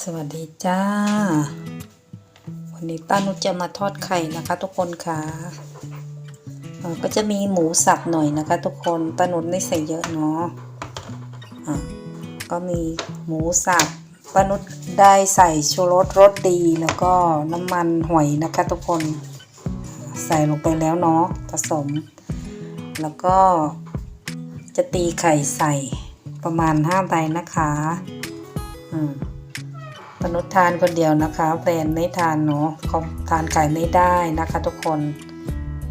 สวัสดีจ้า วันนี้ป้านุจะมาทอดไข่นะคะ ทุกคนค่ะเอ่อก็จะมีหมูสับหน่อยนะคะ ทุกคนป้านุชไม่ใส่เยอะเนาะอะก็มีหมูสับป้านุชได้ใส่ชูรสรสดีแล้วก็น้ำมันหอยนะคะ ทุกคนใส่ลงไปแล้วเนาะผสม แล้วก็จะตีไข่ใส่ ประมาณ5ใบนะคะอืมนุษย์ทานคนเดียวนะคะแฟนไม่ทานเนาะเขาทานไข่ไม่ได้นะคะทุกคน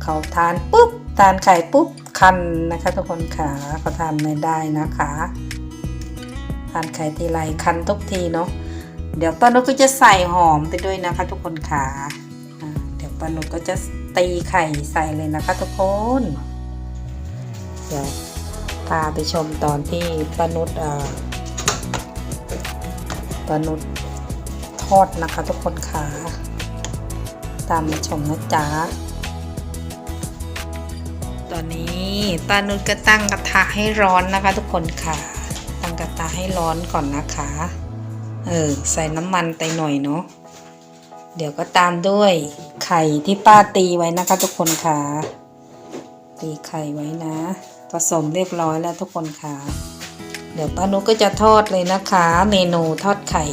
เขาทานปุ๊บทานไข่ปุ๊บคันนะคะทุกคนค่ะเขาทานไม่ได้นะคะ ทานไข่ทีไรคันทุกทีเนาะเดี๋ยวป้านุชก็จะใส่หอมไปด้วยนะคะ ทุกคนค่ะอ่าเดี๋ยวป้านุชก็จะตีไข่ใส่เลยนะคะ ทุกคน เดี๋ยว พาไปชมตอนที่ป้านุชอ่าป้านุชทอดนะคะทุกคนค่ะ ตามมาชมนะจ๊ะ ตอนนี้ปานุชก็ตั้งกระทะให้ร้อนนะคะ ทุกคนค่ะ ตั้งกระทะให้ร้อนก่อนนะคะ เออใส่น้ำมันไปหน่อยเนาะ เดี๋ยวก็ตามด้วยไข่ที่ป้าตีไว้นะคะ ทุกคนค่ะ ตีไข่ไว้นะ ผสมเรียบร้อยแล้วทุกคนค่ะ เดี๋ยวป้านุก็จะทอดเลยนะคะ เมนูทอดไข่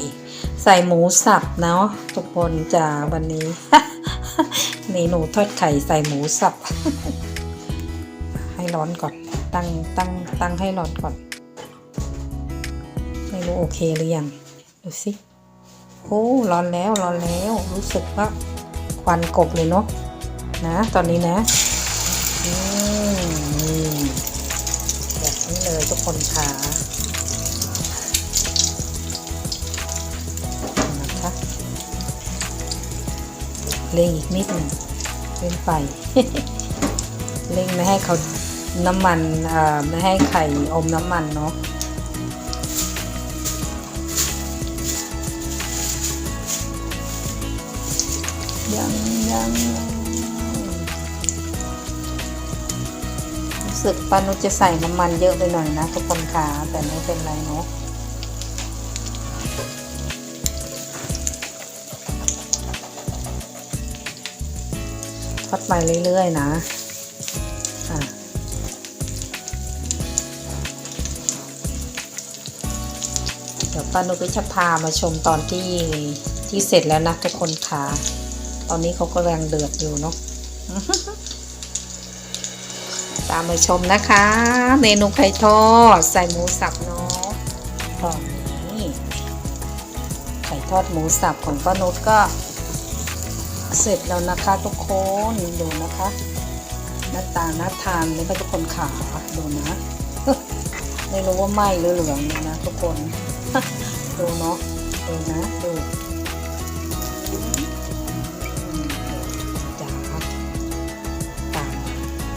ใส่หมูสับเนาะทุกคนจ้าวันนี้ เมนูทอดไข่ใส่หมูสับ ให้ร้อนก่อน ตั้งตั้งตั้งให้ร้อนก่อนไม่รู้โอเคหรือยัง ดูสิโอ้ร้อนแล้วร้อนแล้วรู้สึกว่าควันกบเลยเนาะนะ ตอนนี้นะ แบบนี้เลยทุกคนค่ะนะคะเร่งอีกนิดหนึ่งเร่งไฟเร่งไม่ให้เขาน้ำมันอ่าไม่ให้ไข่อมน้ำมันเนาะยังยัง สึกปานุจะใส่น้ำมันเยอะไปหน่อยนะทุกคนคะแต่ไม่เป็นไรเนาะทอดไปเรื่อยๆนะอะเดี๋ยวปานุก็จะพามาชมตอนที่ที่เสร็จแล้วนะทุกคนคะตอนนี้เขากำลังเดือดอยู่เนาะ ตามมาชมนะคะ เมนูไข่ทอดใส่หมูสับเนาะตอนนี้ไข่ทอดหมูสับของป้านุชก็เสร็จแล้วนะคะทุกคนดูนะคะหน้าตาน่าทานเลยค่ะทุกคนขาดูนะ ไม่รู้ว่าไหมหรือเหลืองนะทุกคนดูเนาะดูนะดู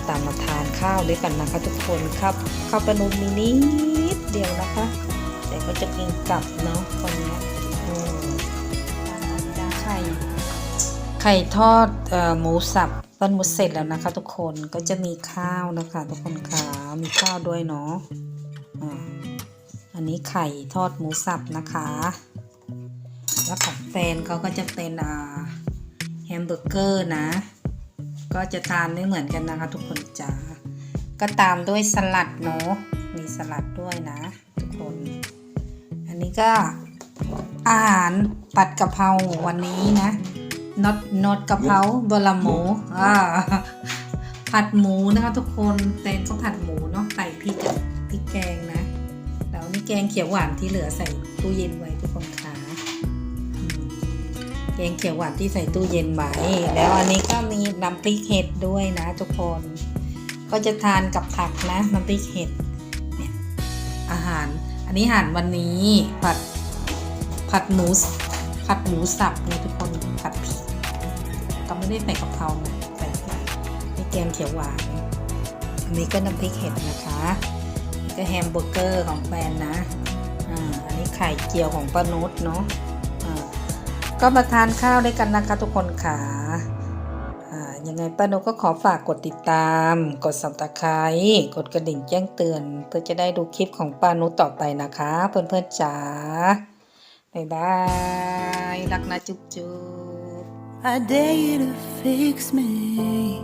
ตามมาทานข้าวด้วยกันนะคะทุกคนครับข้าวปลานุมีนิดเดียวนะคะ แต่ก็จะกินกลับเนาะตอนเนี้ยอืมตามมาจ้าไข่ไข่ทอดเออหมูสับปั้นหมูเสร็จแล้วนะคะ ทุกคนก็จะมีข้าวนะคะ ทุกคนค่ะมีข้าวด้วยเนาะอ่าอันนี้ไข่ทอดหมูสับนะคะ แล้วของแฟนเขาก็จะเป็นอ่าแฮมเบอร์เกอร์นะ ก็จะทานไม่เหมือนกันนะคะ ทุกคนจ้าก็ตามด้วยสลัดเนาะมีสลัดด้วยนะ ทุกคน อันนี้ก็อาหารปัดกะเพราวันนี้นะน็อตน็อตกะเพราบะละหมูอ่าผัดหมูนะคะทุกคนเตนก็ผัดหมูเนาะใส่พริกพริกแกงนะแล้วนี่แกงเขียวหวานที่เหลือใส่ตู้เย็นไว้ทุกคนค่ะ แกงเขียวหวานที่ใส่ตู้เย็นไว้แล้วอันนี้ก็มีน้ำพริกเห็ดด้วยนะทุกคน ก็จะทานกับผักนะน้ำพริกเห็ดเนี่ยอาหาร อันนี้อาหารวันนี้ผัดผัดหมูผัดหมูสับเนี่ยทุกคนผัดพริกก็ไม่ได้ใส่กะเพรานะใส่นี่แกงเขียวหวานอันนี้ก็น้ำพริกเห็ดนะคะมีก็แฮมเบอร์เกอร์ของแฟนนะอ่าอันนี้ไข่เจียวของป้านุชเนาะ ก็มาทานข้าวด้วยกันนะคะทุกคนค่ะอ่ายังไงป้านุก็ขอฝากกดติดตาม กดสับตะไคร้กดกระดิ่งแจ้งเตือน เพื่อจะได้ดูคลิปของป้านุต่อไปนะคะ เพื่อนๆจ๋าบ๊ายบายรักนะจุ๊บจุ๊บ I dare you to fix me.